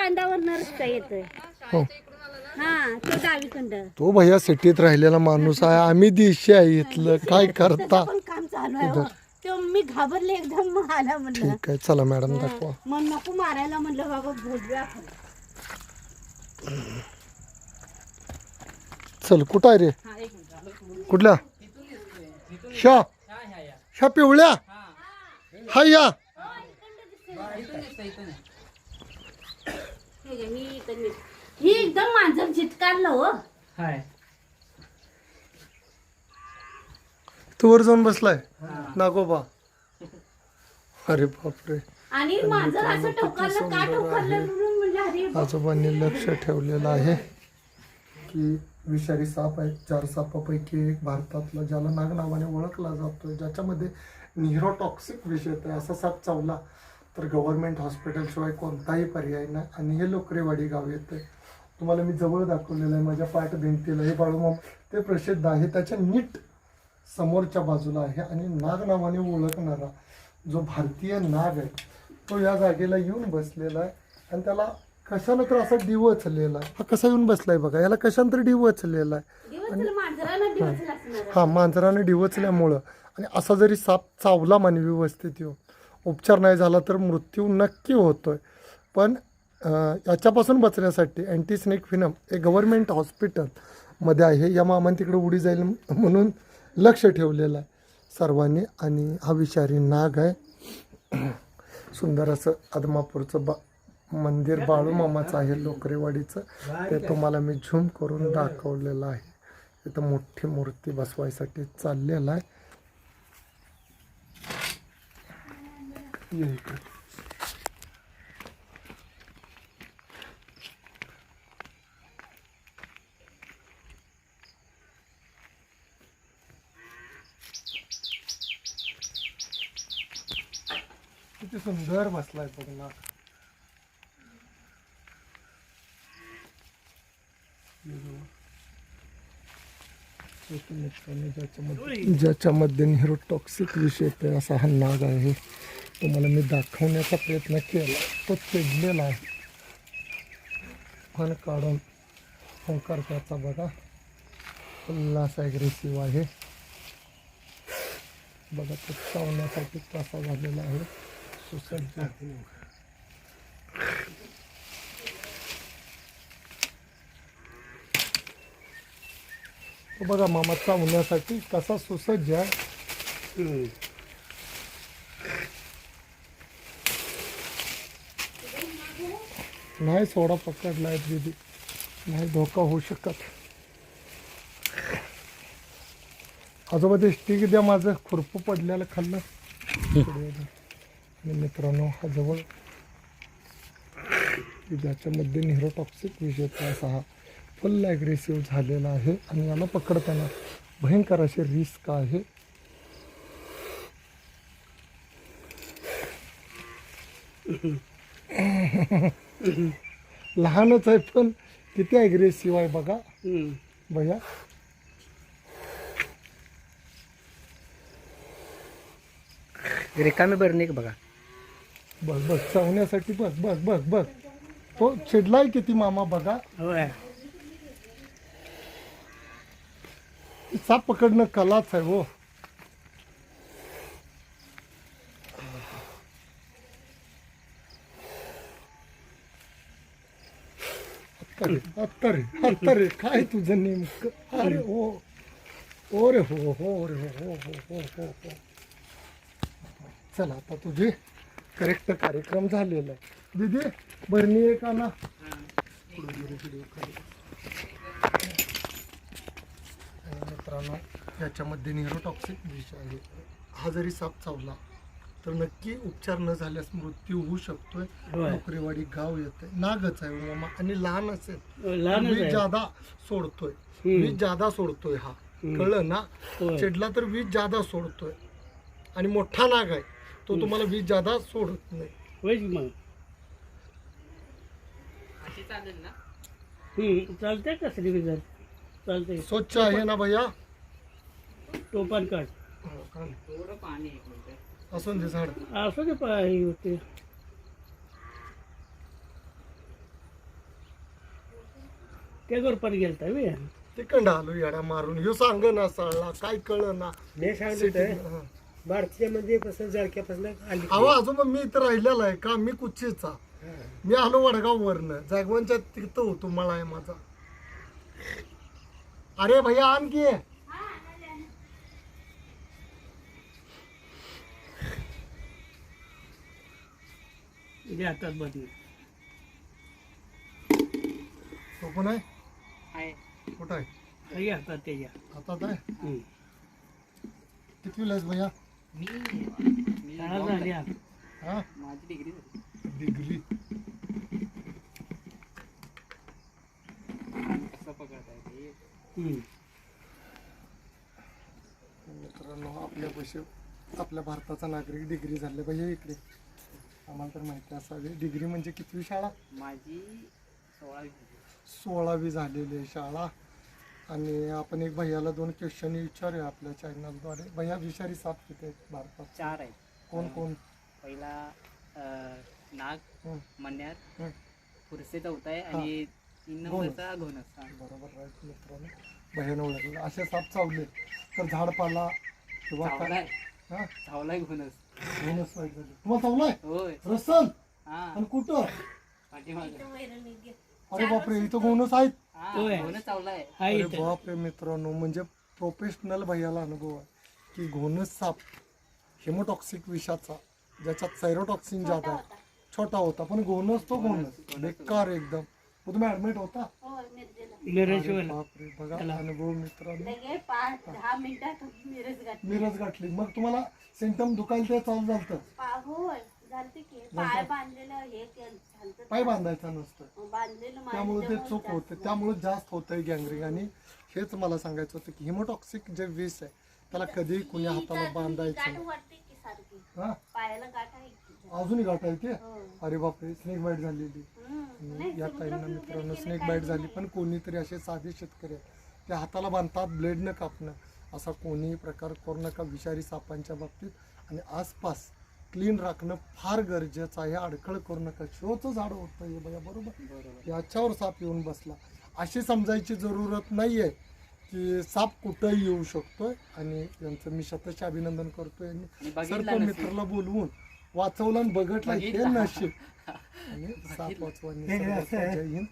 बांधावर रस्ता येतोय. हो. हा तो डावीकंड तो भैया सिटीत राहिलेला माणूस आहे. आम्ही दिशी आहे इथलं. काय करता? पण काम चालू आहे हो. तो मी घाबरले एकदम मग आला म्हणलं. ठीक आहे चला मॅडम दाखवा. मग नको मारायला म्हणलं बाबा बोलूया आपण. चल कुठं आहे रे? कुठल्या? शा. शा पिवळ्या? हा. या. हे मी इथं मी- ही एकदम मांजर चिटकारलं हो. हाय. तू वर जाऊन बसलाय? नागोबा अरे बापरे. आणि मांजर असं टोकारलं का टोकारलं म्हणून म्हणलं अरे आजोबांनी लक्ष ठेवलेलं आहे. की विषारी साप आहे चार सापापैकी एक भारतातला ज्याला नाग नावाने ओळखला जातोय ज्याच्यामध्ये निरोटॉक्सिक विष येत आहे असा साप चावला. तर गव्हर्नमेंट हॉस्पिटलशिवाय कोणताही पर्याय नाही. आणि हे लोकरेवाडी गाव येते. तुम्हाला मी जवळ दाखवलेलं आहे माझ्या पाठ भिंतीला हे बाळूमाम ते प्रसिद्ध आहे. त्याच्या नीट समोरच्या बाजूला आहे. आणि नाग नावाने ओळखणारा जो भारतीय नाग आहे तो या जागेला येऊन बसलेला आहे. आणि त्याला कशानं तर असा डिवचलेला आहे. हा कसा येऊन बसलाय बघा. याला कशानं तर डिवचलेला आहे. असणार हा मांजराने डिवचल्यामुळं आणि असा जरी साप चावला मानवी व्यवस्थित येऊन उपचार नाही झाला तर मृत्यू नक्की होतो आहे पण याच्यापासून बचण्यासाठी अँटी स्नेक फिनम हे गव्हर्नमेंट हॉस्पिटलमध्ये आहे. या मामान तिकडे उडी जाईल म्हणून लक्ष ठेवलेलं आहे सर्वांनी. आणि हा विषारी नाग आहे. सुंदर असं आदमापूरचं बा मंदिर बाळूमामाचं आहे लोकरेवाडीचं. ते तुम्हाला मी झूम करून दाखवलेलं आहे. इथं मोठी मूर्ती बसवायसाठी चाललेलं आहे. ये. किती सुंदर बसलाय बघ ना ज्याच्यामध्ये ज्याच्यामध्ये निरोटॉक्सिक विष येते असा हा नाग आहे तुम्हाला मी दाखवण्याचा प्रयत्न केला तो चिडलेला आहे. फण काढून होकार त्याचा बघा. उल्हास ॲग्रेसिव्ह आहे. बघा तो चावण्यासाठी कसा झालेला आहे. सुसज्ज. तो बघा मामा चावण्यासाठी कसा सुसज्ज आहे. नाही सोडा पकडलाय दीदी. नाही धोका होऊ शकत. आजोबा ते स्टिक द्या माझं. खुरपू पडलेलं खाल्लं. आणि मित्रांनो हा जवळ. ज्याच्यामध्ये निरोटॉक्सिक विषय असा हा फुल ॲग्रेसिव्ह झालेला आहे. आणि याला पकडताना भयंकर असे रिस्क आहे. लहानच आहे पण किती ॲग्रेसिव्ह आहे बघा. भैया रिकामी बरणी का बघा. बघ बघ चावण्यासाठी बघ बघ बघ बघ तो चिडलाय किती मामा बघा. होय. साप पकडणं कलाच आहे हो. अत्तरे अत्तरे अत्तरे काय तुझं नेमकं? अरे हो ओ रे हो हो रे हो हो हो हो हो हो. चला आता तुझे करेक्ट कार्यक्रम झालेला आहे. दीदी बरणी आहे का ना मित्रांनो याच्यामध्ये निरोटॉक्सिक विष आहे. हा जरी साप चावला तर नक्की उपचार न झाल्यास मृत्यू होऊ शकतोय. होय. नोकरीवाडी गाव येते नागच आहे मामा. आणि लहान असेल लहानच वीज आहे. जादा सोडतोय. हम्म. वीज जादा सोडतोय हा. कळलं ना? होय. चिडला तर वीज जादा सोडतोय. आणि मोठा नाग आहे. तो तुम्हाला वीज जादा सोडत नाही. होय की मग? हम्म, चालतंय चालतंय. स्वच्छ आहे ना भैया? टोपण काढ असून दे झाड. असं ते पा- हे होते. त्या गोरपात गेलता बे. तिकंड आलो येड्या मारून. ह्यो सांग ना सळला काय कळ ना मी सांगितलं भारतीयमध्ये कसं जळक्यापासून आली. अहो अजून मी इथं राहिलेला आहे का? मी कुच्चीचा. मी आलो वडगाव वरनं जागवानच्या तिथं होतो मला आहे माझा. अरे भैया आणखी जे हातात बदली. तो पण आहे? कुठं आहे? हे हातात त्याच्या हातात आहे? हम्म. किती लस भैया? शाळा झाली आता. हा? माझी डिग्री झाली. डिग्री. कसं पकडताय ते? हम्म. मित्रांनो आपल्या पैसे आपल्या भारताचा नागरिक डिग्री झाले पाहिजे इकडे. आम्हाला तर माहिती असावी. डिग्री म्हणजे कितवी शाळा? माझी सोळावी. सोळावी झालेली आहे शाळा. आणि आपण एक भैयाला दोन क्वेश्चन विचारूया आपल्या चॅनलद्वारे भैया विषारी साप किती आहेत भारतात? चार आहेत. कोण कोण? पहिला अं, नाग हं, मन्यार हं. फुरसे चौथा आहे आणि तीन नंबरचा घोणस. हा. बरोबर राईट मित्रांनो. भैयानं ओळखलं. असे साप चावले. तर झाडपाला किंवा काय? चावलाय. हा? चावलाय घोणस. दोनच वाईट झाले तुम्हाला चावलाय होय. रसल हा. आणि कुठं? पाठीमागं. अरे बापरे इथं गोनस आहेत? हा होय. घोणस चावलाय. आहे अरे इथं. बापरे मित्रांनो म्हणजे प्रोफेशनल भैयाला अनुभव आहे की घोणस साप हेमोटॉक्सिक विषाचा ज्याच्यात सायरोटॉक्सिन जादा आहे छोटा होता पण घोणस तो घोणस बेकार एकदम. मग तुम्ही ऍडमिट होता? हो, बापरे बघा अनुभव मित्रांनो. दहा मिनिटात मिरज गाठली. मिरज गाठली. मग तुम्हाला सिमटम दुखायला ते चालू झालं होय झालते की. पाय बांधलेलं हे झालतं. पाय बांधायचा नसतं. बांधलेलं माझ्या त्यामुळे ते चूक होते. त्यामुळे जास्त होतंय गँग्रिंग आणि हेच मला सांगायचं होतं की हिमोटॉक्सिक जे विष आहे त्याला कधीही कुणी हाताला बांधायचं हा? पायाला गाठ आहे अजूनही गाठ आहे ते. अरे बापरे स्नेक बाईट झालेली. या ताईंना मित्रांनो स्नेक बाईट झाली. पण कोणीतरी असे साधे शेतकरी आहेत. ते हाताला बांधतात ब्लेडनं कापणं. असा कोणीही प्रकार करू नका विषारी सापांच्या बाबतीत. आणि आसपास क्लीन राखणं फार गरजेचं आहे. अडखळ करू नका. शोचं झाड होतं हे बघा बरोबर? याच्यावर साप येऊन बसला. अशी समजायची जरूरत नाही आहे की साप कुठंही येऊ शकतोय. आणि यांचं मी शतश अभिनंदन करतोय. आणि सर्व. मित्राला बोलवून वाचवलं आणि बघितलं हे. नशीब आणि साप. जय हिंद